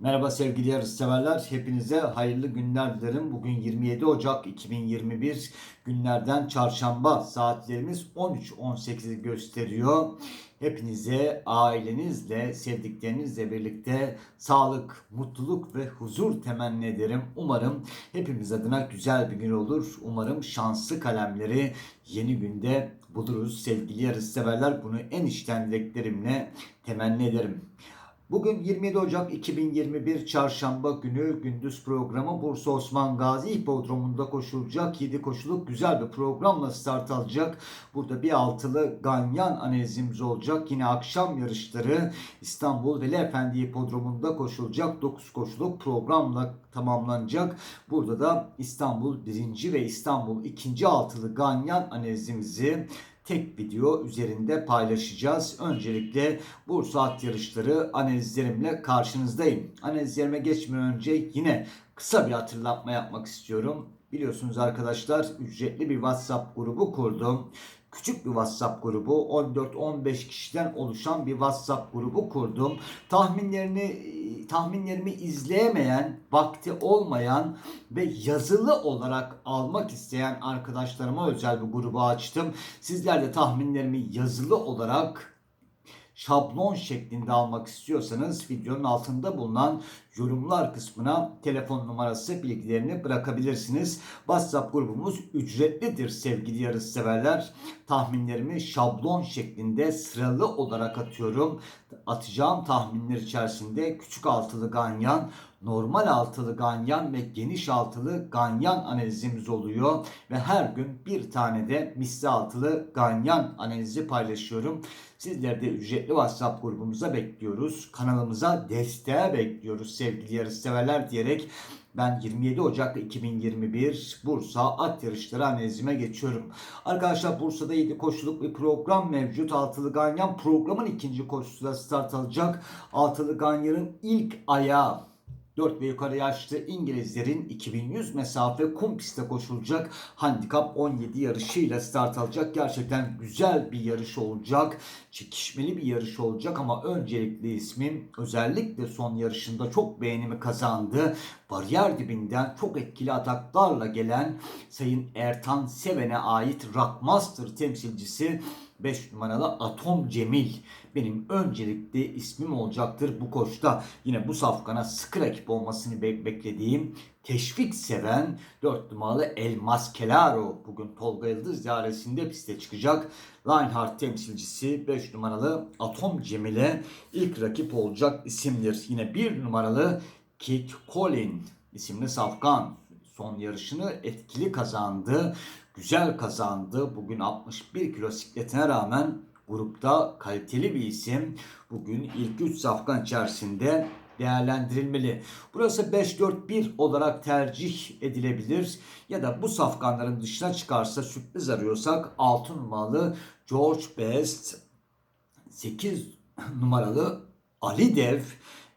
Merhaba sevgili yarışseverler. Hepinize hayırlı günler dilerim. Bugün 27 Ocak 2021 günlerden çarşamba saatlerimiz 13.18'i gösteriyor. Hepinize ailenizle, sevdiklerinizle birlikte sağlık, mutluluk ve huzur temenni ederim. Umarım hepimiz adına güzel bir gün olur. Umarım şanslı kalemleri yeni günde buluruz. Sevgili yarışseverler bunu en içten dileklerimle temenni ederim. Bugün 27 Ocak 2021 Çarşamba günü gündüz programı Bursa Osman Gazi Hipodromu'nda koşulacak 7 koşuluk güzel bir programla start alacak. Burada bir altılı ganyan analizimiz olacak. Yine akşam yarışları İstanbul Veli Efendi Hipodromu'nda koşulacak 9 koşuluk programla tamamlanacak. Burada da İstanbul 1. ve İstanbul 2. altılı ganyan analizimizi tek video üzerinde paylaşacağız. Öncelikle Bursa at yarışları analizlerimle karşınızdayım. Analizlerime geçmeden önce yine kısa bir hatırlatma yapmak istiyorum. Biliyorsunuz arkadaşlar ücretli bir WhatsApp grubu kurdum. Küçük bir WhatsApp grubu 14-15 kişiden oluşan bir WhatsApp grubu kurdum. Tahminlerini tahminlerimi izleyemeyen, vakti olmayan ve yazılı olarak almak isteyen arkadaşlarıma özel bir grubu açtım. Sizler de tahminlerimi yazılı olarak şablon şeklinde almak istiyorsanız videonun altında bulunan yorumlar kısmına telefon numarası bilgilerini bırakabilirsiniz. WhatsApp grubumuz ücretlidir sevgili yarışseverler. Tahminlerimi şablon şeklinde sıralı olarak atıyorum. Atacağım tahminler içerisinde küçük altılı ganyan, normal altılı ganyan ve geniş altılı ganyan analizimiz oluyor. Ve her gün bir tane de misli altılı ganyan analizi paylaşıyorum. Sizler de ücretli WhatsApp grubumuza bekliyoruz. Kanalımıza desteğe bekliyoruz sevgili yarışseverler diyerek ben 27 Ocak 2021 Bursa at yarışları analizime geçiyorum. Arkadaşlar Bursa'da 7 koşuluk bir program mevcut. Altılı Ganyan programın ikinci koşusuyla start alacak. Altılı Ganyan'ın ilk ayağı 4 ve yukarı yaşlı İngilizlerin 2100 mesafe kum pistte koşulacak handikap 17 yarışıyla start alacak. Gerçekten güzel bir yarış olacak. Çekişmeli bir yarış olacak ama öncelikli ismim özellikle son yarışında çok beğenimi kazandı. Bariyer dibinden çok etkili ataklarla gelen Sayın Ertan Seven'e ait Rockmaster temsilcisi 5 numaralı Atom Cemil benim öncelikli ismim olacaktır bu koşta. Yine bu safkana sıkı rakip olmasını be- beklediğim teşvik seven 4 numaralı El Maskelaro bugün Tolga Yıldız ziyaretinde piste çıkacak. Reinhardt temsilcisi 5 numaralı Atom Cemil'e ilk rakip olacak isimdir. Yine 1 numaralı Kit Collin isimli safkan son yarışını etkili kazandı. Güzel kazandı. Bugün 61 kilo sikletine rağmen grupta kaliteli bir isim. Bugün ilk 3 safkan içerisinde değerlendirilmeli. Burası 5-4-1 olarak tercih edilebilir. Ya da bu safkanların dışına çıkarsa sürpriz arıyorsak 6 numaralı George Best, 8 numaralı Ali Dev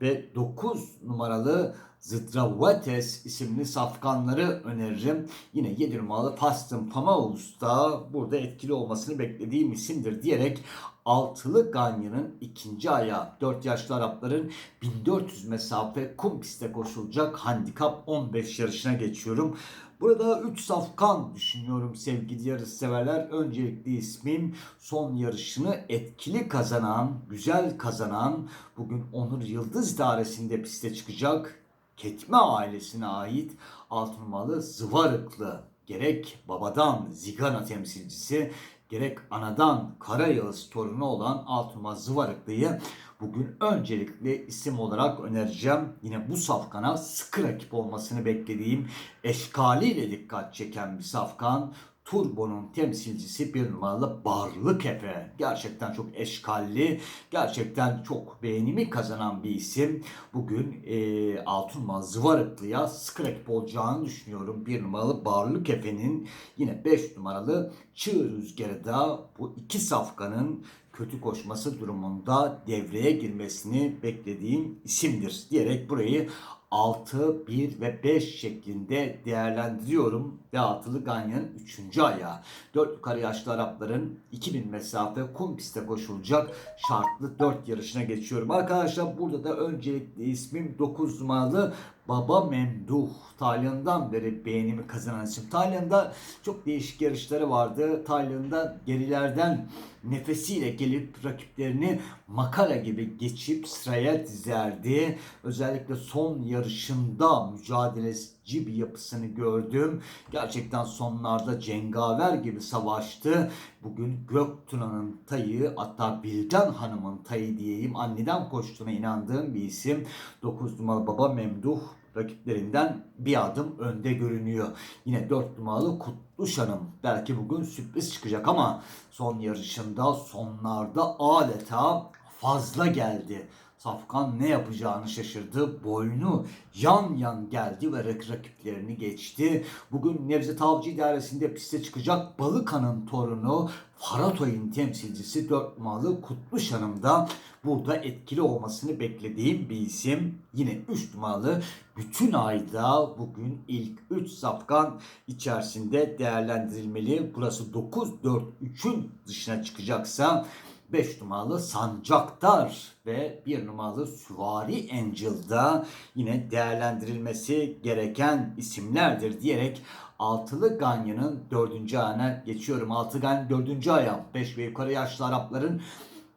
ve 9 numaralı Zdravates isimli safkanları öneririm. Yine 7 numaralı Paston Pamaus da burada etkili olmasını beklediğim isimdir diyerek altılı Ganyan'ın ikinci ayağı 4 yaşlı Arapların 1400 mesafe kum pistte koşulacak handikap 15 yarışına geçiyorum. Burada 3 safkan düşünüyorum sevgili yarış severler. Öncelikli ismim son yarışını etkili kazanan, güzel kazanan bugün Onur Yıldız idaresinde piste çıkacak. Ketme ailesine ait altın numaralı Zıvarıklı gerek babadan Zigana temsilcisi gerek anadan Karayağız torunu olan Altınma Zıvarıklı'yı bugün öncelikli isim olarak önereceğim. Yine bu safkana sıkı rakip olmasını beklediğim eşkaliyle dikkat çeken bir safkan. Turbo'nun temsilcisi bir numaralı Barlık Efe. Gerçekten çok eşkalli, gerçekten çok beğenimi kazanan bir isim. Bugün e, Altunma Zıvarıklı'ya sıkı rakip olacağını düşünüyorum. Bir numaralı Barlık Efe'nin yine 5 numaralı Çığ Rüzgarı da bu iki safkanın kötü koşması durumunda devreye girmesini beklediğim isimdir diyerek burayı 6, 1 ve 5 şeklinde değerlendiriyorum. Ve altılı ganyanın 3. ayağı. 4 yukarı yaşlı Arapların 2000 mesafe kum pistte koşulacak şartlı 4 yarışına geçiyorum. Arkadaşlar burada da öncelikle ismim 9 numaralı Baba Memduh. Tayland'dan beri beğenimi kazanan isim. Tayland'da çok değişik yarışları vardı. Tayland'da gerilerden nefesiyle gelip rakiplerini makara gibi geçip sıraya dizerdi. Özellikle son yarışında mücadeleci bir yapısını gördüm. Gerçekten sonlarda cengaver gibi savaştı. Bugün Göktuğ'un tayı hatta Bildan Hanım'ın tayı diyeyim anneden koştuğuna inandığım bir isim. 9 numaralı Baba Memduh rakiplerinden bir adım önde görünüyor. Yine 4 numaralı Kutluş Hanım. Belki bugün sürpriz çıkacak ama son yarışında sonlarda adeta fazla geldi. Safkan ne yapacağını şaşırdı. Boynu yan yan geldi ve rak- rakiplerini geçti. Bugün Nevzat Avcı idaresinde piste çıkacak Balıkan'ın torunu Faratoy'un temsilcisi 4 numaralı Kutluş Hanım da burada etkili olmasını beklediğim bir isim. Yine 3 numaralı bütün ayda bugün ilk 3 safkan içerisinde değerlendirilmeli. Burası 9-4-3'ün dışına çıkacaksa 5 numaralı Sancaktar ve 1 numaralı Süvari Angel'da yine değerlendirilmesi gereken isimlerdir diyerek Altılı Ganyan'ın dördüncü ayağına geçiyorum. Altı Ganyan dördüncü ayağı. 5 ve yukarı yaşlı Arapların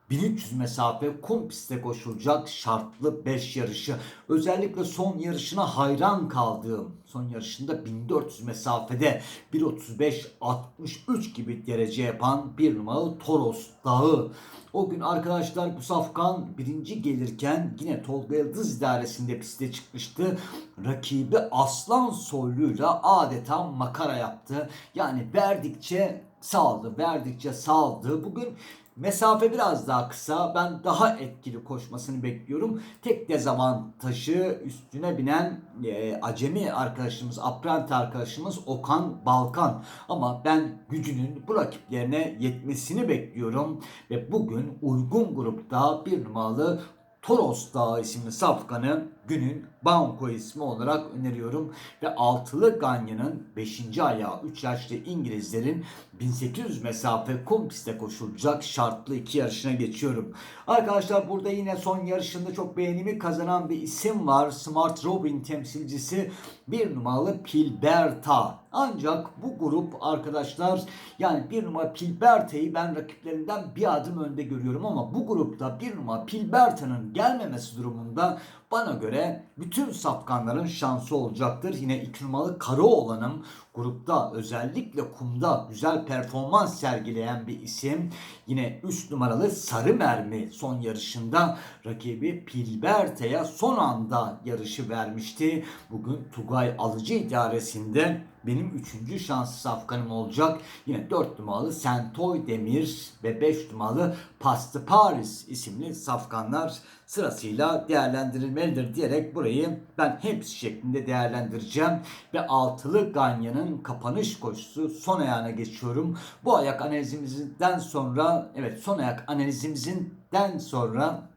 1300 mesafe kum pistte koşulacak şartlı 5 yarışı. Özellikle son yarışına hayran kaldığım, son yarışında 1400 mesafede 1.35-63 gibi derece yapan bir numaralı Toros Dağı. O gün arkadaşlar bu safkan birinci gelirken yine Tolga Yıldız idaresinde piste çıkmıştı. Rakibi Aslan Soylu'yla adeta makara yaptı. Yani verdikçe saldı, verdikçe saldı. Bugün Mesafe biraz daha kısa. Ben daha etkili koşmasını bekliyorum. Tek dezavantajı üstüne binen e, acemi arkadaşımız, apprenti arkadaşımız Okan Balkan. Ama ben gücünün bu rakiplerine yetmesini bekliyorum. Ve bugün uygun grupta bir numaralı Toros Dağı isimli safkanı günün banko ismi olarak öneriyorum. Ve altılı Ganya'nın 5. ayağı 3 yaşlı İngilizlerin 1800 mesafe kum pistte koşulacak şartlı iki yarışına geçiyorum. Arkadaşlar burada yine son yarışında çok beğenimi kazanan bir isim var. Smart Robin temsilcisi bir numaralı Pilberta. Ancak bu grup arkadaşlar yani bir numara Pilberta'yı ben rakiplerinden bir adım önde görüyorum ama bu grupta bir numara Pilberta'nın gelmemesi durumunda bana göre bütün safkanların şansı olacaktır. Yine iki numaralı Karaoğlan'ın grupta özellikle kumda güzel performans sergileyen bir isim. Yine 3 numaralı Sarı Mermi son yarışında rakibi Pilberte'ye son anda yarışı vermişti. Bugün Tugay Alıcı idaresinde benim üçüncü şans safkanım olacak. Yine 4 numaralı Sentoy Demir ve 5 numaralı Pastı Paris isimli safkanlar sırasıyla değerlendirilmelidir diyerek burayı ben hepsi şeklinde değerlendireceğim. Ve altılı Ganya'nın kapanış koşusu son ayağına geçiyorum. Bu ayak analizimizden sonra evet son ayak analizimizden sonra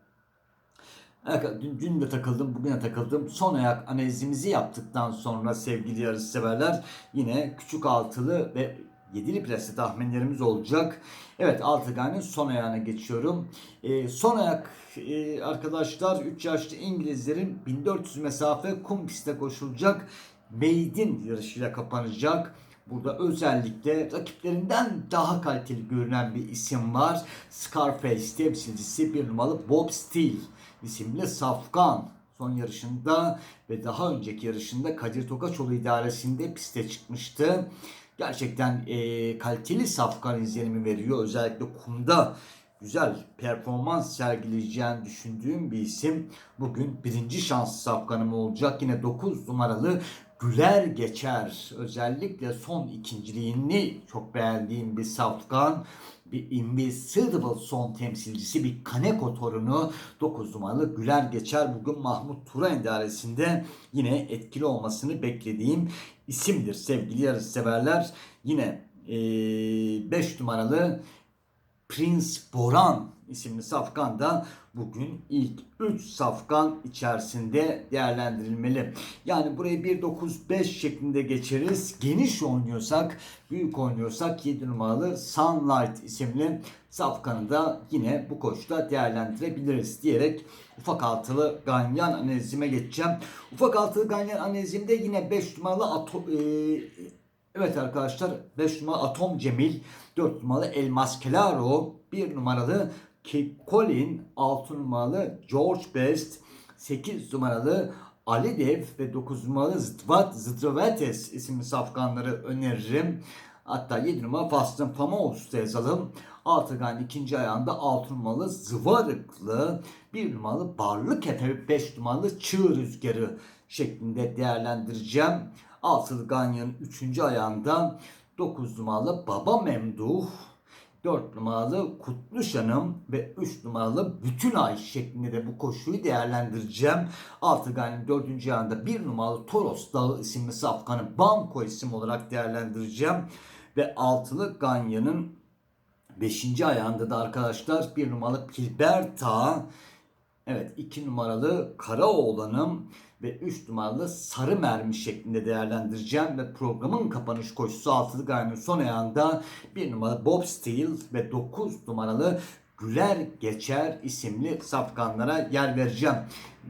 Dün, dün de takıldım, bugün de takıldım. Son ayak analizimizi yaptıktan sonra sevgili yarış severler yine küçük altılı ve yedili plase tahminlerimiz olacak. Evet Altıgan'ın son ayağına geçiyorum. Ee, son ayak e, arkadaşlar 3 yaşlı İngilizlerin 1400 mesafe kum pistte koşulacak Maiden yarışıyla kapanacak. Burada özellikle rakiplerinden daha kaliteli görünen bir isim var. Scarface temsilcisi bir numaralı Bob Steele isimli Safkan son yarışında ve daha önceki yarışında Kadir Tokaçoğlu idaresinde piste çıkmıştı. Gerçekten e, kaliteli Safkan izlenimi veriyor. Özellikle kumda güzel performans sergileyeceğini düşündüğüm bir isim. Bugün birinci şans safkanım olacak. Yine 9 numaralı Güler Geçer. Özellikle son ikinciliğini çok beğendiğim bir safkan bir Invisible son temsilcisi bir Kaneko torunu 9 numaralı Güler Geçer bugün Mahmut Turan idaresinde yine etkili olmasını beklediğim isimdir sevgili yarışseverler. Yine 5 numaralı Prince Boran isimli safkan da bugün ilk 3 safkan içerisinde değerlendirilmeli. Yani burayı 1-9-5 şeklinde geçeriz. Geniş oynuyorsak, büyük oynuyorsak 7 numaralı Sunlight isimli safkanı da yine bu koşuda değerlendirebiliriz diyerek ufak altılı ganyan analizime geçeceğim. Ufak altılı ganyan analizimde yine 5 numaralı ato, e, Evet arkadaşlar 5 numaralı Atom Cemil, 4 numaralı El Maskelaro, 1 numaralı Colin, 6 numaralı George Best, 8 numaralı Ali Dev ve 9 numaralı Zdvat Zdrovates isimli safkanları öneririm. Hatta 7 numara Fastın Famous da yazalım. Altıgan ikinci ayağında 6 numaralı Zıvarıklı, 1 numaralı Barlı Kefe, 5 numaralı Çığ Rüzgarı şeklinde değerlendireceğim. Altılı Ganyan'ın 3. ayağında 9 numaralı Baba Memduh, 4 numaralı Kutluşanım ve 3 numaralı Bütün Ay şeklinde de bu koşuyu değerlendireceğim. Altı Ganyan'ın 4. ayağında 1 numaralı Toros Dağı isimli safkanı Banko isim olarak değerlendireceğim. Ve altılı Ganyan'ın 5. ayağında da arkadaşlar 1 numaralı Pilberta, Evet 2 numaralı Karaoğlan'ım ve 3 numaralı Sarı Mermi şeklinde değerlendireceğim ve programın kapanış koşusu altılı gayrının son ayağında 1 numaralı Bob Steele ve 9 numaralı Güler Geçer isimli safkanlara yer vereceğim.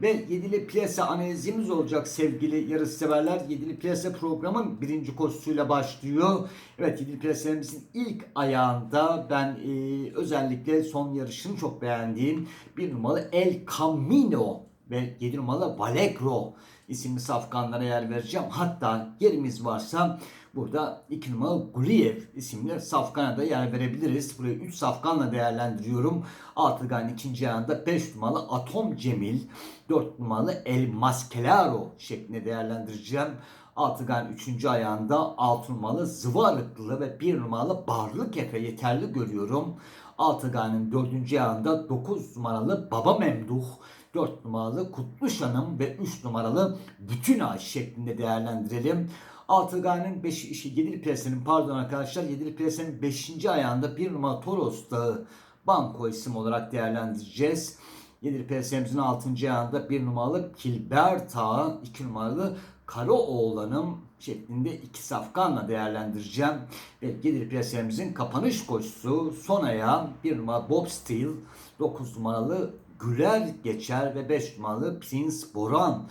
Ve yedili piyasa analizimiz olacak sevgili yarış severler. Yedili piyasa programın birinci koşusuyla başlıyor. Evet yedili piyasamızın ilk ayağında ben e, özellikle son yarışını çok beğendiğim bir numaralı El Camino ve 7 numaralı Valegro isimli safkanlara yer vereceğim. Hatta yerimiz varsa burada 2 numaralı Guliyev isimli safkana da yer verebiliriz. Burayı 3 safkanla değerlendiriyorum. Altıgan ikinci ayağında 5 numaralı Atom Cemil, 4 numaralı El Maskelaro şeklinde değerlendireceğim. Altıgan 3. ayağında 6 numaralı Zıvarıklı ve 1 numaralı Barlık Efe yeterli görüyorum. Altıgan'ın 4. ayağında 9 numaralı Baba Memduh, 4 numaralı Kutluşanım ve 3 numaralı Bütün Ay şeklinde değerlendirelim. Altıgan'ın 5 7'li presinin pardon arkadaşlar 7'li presinin 5. ayağında 1 numaralı Toros Dağı banko isim olarak değerlendireceğiz. 7'li presimizin 6. ayağında 1 numaralı Kilberta, 2 numaralı Karaoğlan'ım şeklinde iki safkanla değerlendireceğim. Ve gelir piyasamızın kapanış koşusu son ayağı 1 numaralı Bob Steele, 9 numaralı Güler Geçer ve 5 numaralı Prince Boran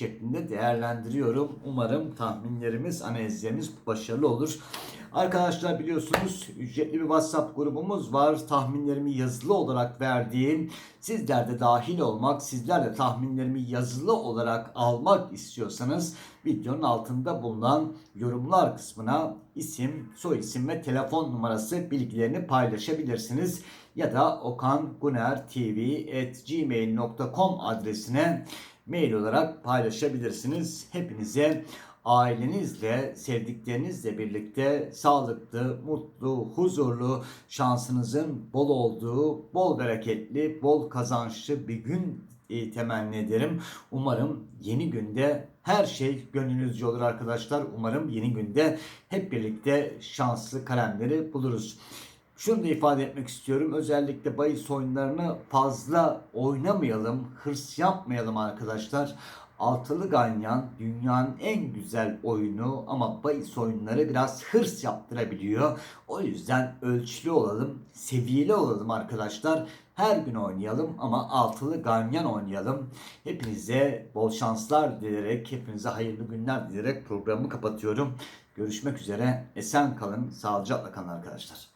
şeklinde değerlendiriyorum. Umarım tahminlerimiz, analizlerimiz başarılı olur. Arkadaşlar biliyorsunuz ücretli bir WhatsApp grubumuz var. Tahminlerimi yazılı olarak verdiğim, sizler de dahil olmak, sizler de tahminlerimi yazılı olarak almak istiyorsanız videonun altında bulunan yorumlar kısmına isim, soy isim ve telefon numarası bilgilerini paylaşabilirsiniz. Ya da okangunertv.gmail.com adresine mail olarak paylaşabilirsiniz. Hepinize ailenizle, sevdiklerinizle birlikte sağlıklı, mutlu, huzurlu, şansınızın bol olduğu, bol bereketli, bol kazançlı bir gün e, temenni ederim. Umarım yeni günde her şey gönlünüzce olur arkadaşlar. Umarım yeni günde hep birlikte şanslı kalemleri buluruz. Şunu da ifade etmek istiyorum. Özellikle bahis oyunlarını fazla oynamayalım, hırs yapmayalım arkadaşlar. Altılı Ganyan dünyanın en güzel oyunu ama bahis oyunları biraz hırs yaptırabiliyor. O yüzden ölçülü olalım, seviyeli olalım arkadaşlar. Her gün oynayalım ama altılı ganyan oynayalım. Hepinize bol şanslar dilerek, hepinize hayırlı günler dilerek programı kapatıyorum. Görüşmek üzere. Esen kalın, sağlıcakla kalın arkadaşlar.